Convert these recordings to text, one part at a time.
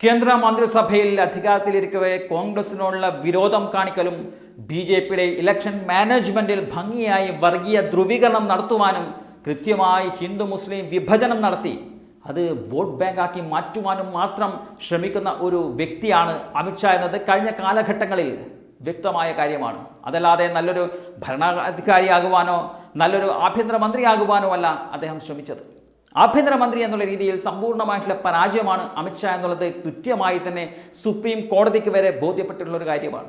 കേന്ദ്ര മന്ത്രിസഭയിൽ അധികാരത്തിലിരിക്കവേ കോൺഗ്രസിനോടുള്ള വിരോധം കാണിക്കലും ബി ജെ പിയുടെ ഇലക്ഷൻ മാനേജ്മെന്റിൽ ഭംഗിയായി വർഗീയ ധ്രുവീകരണം നടത്തുവാനും കൃത്യമായി ഹിന്ദു മുസ്ലിം വിഭജനം നടത്തി. അത് വോട്ട് ബാങ്കാക്കി മാറ്റുവാനും മാത്രം ശ്രമിക്കുന്ന ഒരു വ്യക്തിയാണ് അമിത്ഷാ എന്നത്. കഴിഞ്ഞ കാലഘട്ടങ്ങളിൽ വ്യക്തമായ കാര്യമാണ്. അതല്ലാതെ നല്ലൊരു ഭരണാധികാരിയാകുവാനോ നല്ലൊരു ആഭ്യന്തരമന്ത്രിയാകുവാനോ അല്ല അദ്ദേഹം ശ്രമിച്ചത്. ആഭ്യന്തരമന്ത്രി എന്നുള്ള രീതിയിൽ സമ്പൂർണമായിട്ടുള്ള പരാജയമാണ് അമിത്ഷാ എന്നുള്ളത് കൃത്യമായി തന്നെ സുപ്രീം കോടതിക്ക് വരെ ബോധ്യപ്പെട്ടിട്ടുള്ള ഒരു കാര്യമാണ്.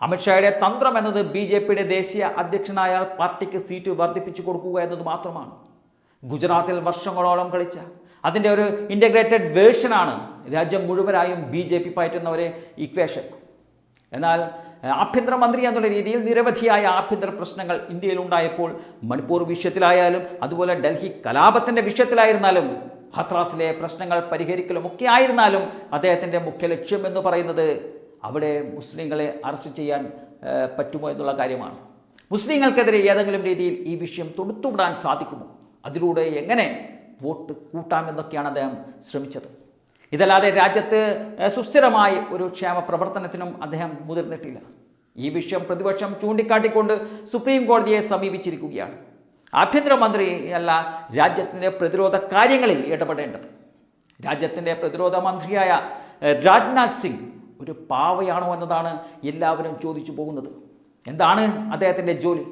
അമിത്ഷായുടെ തന്ത്രം എന്നത് ബി ജെ പിയുടെ ദേശീയ അധ്യക്ഷനായ പാർട്ടിക്ക് സീറ്റ് വർദ്ധിപ്പിച്ചു കൊടുക്കുക എന്നത് മാത്രമാണ്. ഗുജറാത്തിൽ വർഷങ്ങളോളം കളിച്ച അതിന്റെ ഒരു ഇന്റഗ്രേറ്റഡ് വേർഷനാണ് രാജ്യം മുഴുവനായും ബി ജെ പി പയറ്റുന്നവരെ ഇക്വേഷൻ എന്നാൽ ആഭ്യന്തരമന്ത്രി എന്നുള്ള രീതിയിൽ നിരവധിയായ ആഭ്യന്തര പ്രശ്നങ്ങൾ ഇന്ത്യയിൽ ഉണ്ടായപ്പോൾ മണിപ്പൂർ വിഷയത്തിലായാലും അതുപോലെ ഡൽഹി കലാപത്തിന്റെ വിഷയത്തിലായിരുന്നാലും ഹത്രാസിലെ പ്രശ്നങ്ങൾ പരിഹരിക്കലും ഒക്കെ ആയിരുന്നാലും അദ്ദേഹത്തിന്റെ മുഖ്യ ലക്ഷ്യം എന്ന് പറയുന്നത് അവിടെ മുസ്ലിങ്ങളെ അറസ്റ്റ് ചെയ്യാൻ പറ്റുമോ എന്നുള്ള കാര്യമാണ്. മുസ്ലിങ്ങൾക്കെതിരെ ഏതെങ്കിലും രീതിയിൽ ഈ വിഷയം തൊടുത്തുവിടാൻ സാധിക്കുമോ? അതിലൂടെ എങ്ങനെ വോട്ട് കൂട്ടാമെന്നൊക്കെയാണ് അദ്ദേഹം ശ്രമിച്ചത്. ഇതല്ലാതെ രാജ്യത്ത് സുസ്ഥിരമായി ഒരു ക്ഷേമ പ്രവർത്തനത്തിനും അദ്ദേഹം മുതിർന്നിട്ടില്ല. ഈ വിഷയം പ്രതിപക്ഷം ചൂണ്ടിക്കാട്ടിക്കൊണ്ട് സുപ്രീം കോടതിയെ സമീപിച്ചിരിക്കുകയാണ്. ആഭ്യന്തരമന്ത്രി അല്ല രാജ്യത്തിന്റെ പ്രതിരോധ കാര്യങ്ങളിൽ ഇടപെടേണ്ടത്. രാജ്യത്തിന്റെ പ്രതിരോധ മന്ത്രിയായ രാജ്നാഥ് സിംഗ് ഒരു പാവയാണോ എന്നതാണ് എല്ലാവരും ചോദിച്ചു പോകുന്നത്. എന്താണ് അദ്ദേഹത്തിന്റെ ജോലി?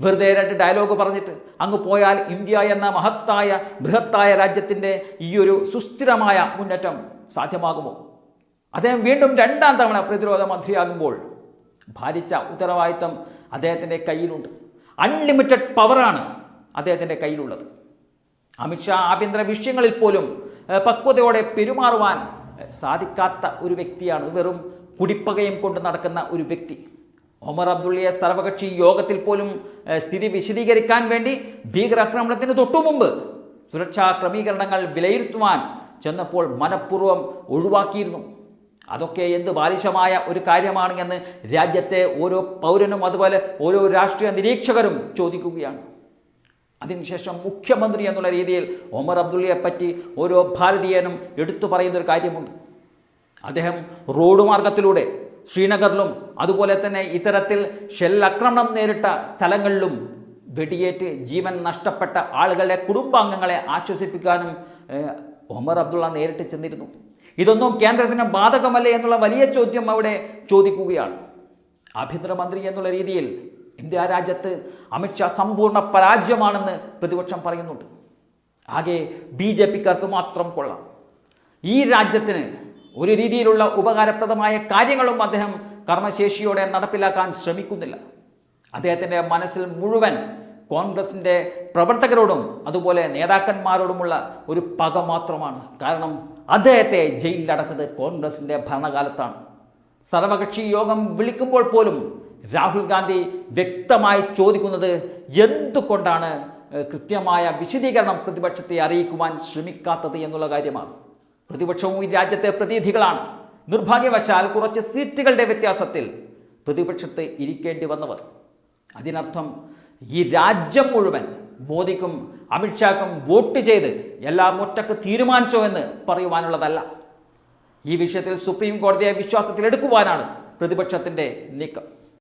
വെറുതെ രണ്ട് ഡയലോഗ് പറഞ്ഞിട്ട് അങ്ങ് പോയാൽ ഇന്ത്യ എന്ന മഹത്തായ ബൃഹത്തായ രാജ്യത്തിന്റെ ഈ ഒരു സുസ്ഥിരമായ മുന്നേറ്റം സാധ്യമാകുമോ? അദ്ദേഹം വീണ്ടും രണ്ടാം തവണ പ്രതിരോധ മന്ത്രിയാകുമ്പോൾ ഭാരിച്ച ഉത്തരവാദിത്തം അദ്ദേഹത്തിന്റെ കയ്യിലുണ്ട്. അൺലിമിറ്റഡ് പവറാണ് അദ്ദേഹത്തിന്റെ കയ്യിലുള്ളത്. അമിത്ഷാ ആഭ്യന്തര വിഷയങ്ങളിൽ പോലും പക്വതയോടെ പെരുമാറുവാൻ സാധിക്കാത്ത ഒരു വ്യക്തിയാണ്. വെറും കുടിപ്പകയും കൊണ്ട് നടക്കുന്ന ഒരു വ്യക്തി. ഒമർ അബ്ദുള്ളിയെ സർവകക്ഷി യോഗത്തിൽ പോലും സ്ഥിതി വിശദീകരിക്കാൻ വേണ്ടി ഭീകരാക്രമണത്തിന് തൊട്ടു മുമ്പ് സുരക്ഷാ ക്രമീകരണങ്ങൾ വിലയിരുത്തുവാൻ ചെന്നപ്പോൾ മനഃപൂർവം ഒഴിവാക്കിയിരുന്നു. അതൊക്കെ എന്ത് ബാലിശമായ ഒരു കാര്യമാണ് എന്ന് രാജ്യത്തെ ഓരോ പൗരനും അതുപോലെ ഓരോ രാഷ്ട്രീയ നിരീക്ഷകരും ചോദിക്കുകയാണ്. അതിനുശേഷം മുഖ്യമന്ത്രി എന്നുള്ള രീതിയിൽ ഒമർ അബ്ദുള്ളിയെ പറ്റി ഓരോ ഭാരതീയനും എടുത്തു പറയുന്നൊരു കാര്യമുണ്ട്. അദ്ദേഹം റോഡ് മാർഗത്തിലൂടെ ശ്രീനഗറിലും അതുപോലെ തന്നെ ഇത്തരത്തിൽ ഷെല്ലാക്രമണം നേരിട്ട സ്ഥലങ്ങളിലും വെടിയേറ്റ് ജീവൻ നഷ്ടപ്പെട്ട ആളുകളുടെ കുടുംബാംഗങ്ങളെ ആശ്വസിപ്പിക്കാനും ഒമർ അബ്ദുള്ള നേരിട്ട് ചെന്നിരുന്നു. ഇതൊന്നും കേന്ദ്രത്തിന് ബാധകമല്ലേ എന്നുള്ള വലിയ ചോദ്യം അവിടെ ചോദിക്കുകയാണ്. ആഭ്യന്തരമന്ത്രി എന്നുള്ള രീതിയിൽ ഇന്ത്യ രാജ്യത്ത് അമിത്ഷാ സമ്പൂർണ പരാജയമാണെന്ന് പ്രതിപക്ഷം പറയുന്നുണ്ട്. ആകെ ബി ജെ പിക്കാർക്ക് മാത്രം കൊള്ളാം. ഈ രാജ്യത്തിന് ഒരു രീതിയിലുള്ള ഉപകാരപ്രദമായ കാര്യങ്ങളും അദ്ദേഹം കർമ്മശേഷിയോടെ നടപ്പിലാക്കാൻ ശ്രമിക്കുന്നില്ല. അദ്ദേഹത്തിന്റെ മനസ്സിൽ മുഴുവൻ കോൺഗ്രസിന്റെ പ്രവർത്തകരോടും അതുപോലെ നേതാക്കന്മാരോടുമുള്ള ഒരു പക മാത്രമാണ്. കാരണം അദ്ദേഹത്തെ ജയിലിലടച്ചത് കോൺഗ്രസിന്റെ ഭരണകാലത്താണ്. സർവകക്ഷി യോഗം വിളിക്കുമ്പോൾ പോലും രാഹുൽ ഗാന്ധി വ്യക്തമായി ചോദിക്കുന്നത് എന്തുകൊണ്ടാണ് കൃത്യമായ വിശദീകരണം പ്രതിപക്ഷത്തെ അറിയിക്കുവാൻ ശ്രമിക്കാത്തത് എന്നുള്ള കാര്യമാണ്. പ്രതിപക്ഷവും ഈ രാജ്യത്തെ പ്രതിനിധികളാണ്. നിർഭാഗ്യവശാൽ കുറച്ച് സീറ്റുകളുടെ വ്യത്യാസത്തിൽ പ്രതിപക്ഷത്ത് ഇരിക്കേണ്ടി വന്നവർ. അതിനർത്ഥം ഈ രാജ്യം മുഴുവൻ മോദിക്കും അമിത്ഷാക്കും വോട്ട് ചെയ്ത് എല്ലാം ഒറ്റയ്ക്ക് തീരുമാനിച്ചോ എന്ന് പറയുവാനുള്ളതല്ല. ഈ വിഷയത്തിൽ സുപ്രീം കോടതിയെ വിശ്വാസത്തിലെടുക്കുവാനാണ് പ്രതിപക്ഷത്തിന്റെ നീക്കം.